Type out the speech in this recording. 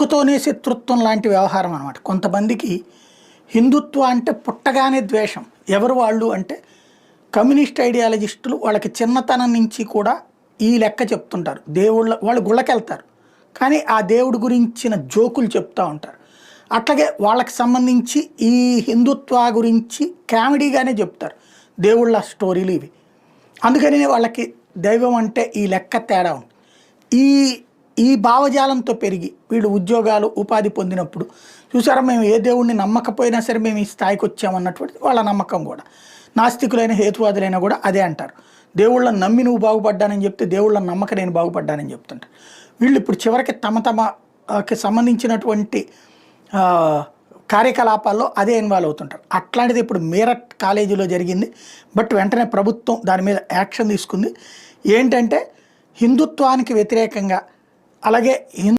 పుట్టుకతోనే శత్రుత్వం లాంటి వ్యవహారం అనమాట కొంతమందికి హిందుత్వ అంటే పుట్టగానే ద్వేషం. ఎవరు వాళ్ళు అంటే కమ్యూనిస్ట్ ఐడియాలజిస్టులు వాళ్ళకి చిన్నతనం నుంచి కూడా ఈ లెక్క చెప్తుంటారు. దేవుళ్ళ వాళ్ళు గుళ్ళకెళ్తారు. కానీ ఆ దేవుడి గురించిన జోకులు చెప్తూ ఉంటారు. అట్లాగే వాళ్ళకి సంబంధించి ఈ హిందుత్వ గురించి కామెడీగానే చెప్తారు. దేవుళ్ళ స్టోరీలు ఇవి. అందుకని వాళ్ళకి దైవం అంటే ఈ లెక్క తేడా ఉంది. ఈ ఈ భావజాలంతో పెరిగి వీళ్ళు ఉద్యోగాలు ఉపాధి పొందినప్పుడు చూసారా మేము ఏ దేవుడిని నమ్మకపోయినా సరే మేము ఈ స్థాయికి వచ్చామన్నటువంటి వాళ్ళ నమ్మకం కూడా. నాస్తికులైన హేతువాదులైనా కూడా అదే అంటారు. దేవుళ్ళని నమ్మి నువ్వు బాగుపడ్డానని చెప్తే దేవుళ్ళని నమ్మక నేను బాగుపడ్డానని చెప్తుంటారు. వీళ్ళు ఇప్పుడు చివరికి తమ తమకి సంబంధించినటువంటి కార్యకలాపాల్లో అదే ఇన్వాల్వ్ అవుతుంటారు. అట్లాంటిది ఇప్పుడు మీరట్ కాలేజీలో జరిగింది. బట్ వెంటనే ప్రభుత్వం దాని మీద యాక్షన్ తీసుకుంది. ఏంటంటే హిందుత్వానికి వ్యతిరేకంగా అలాగే హిందూ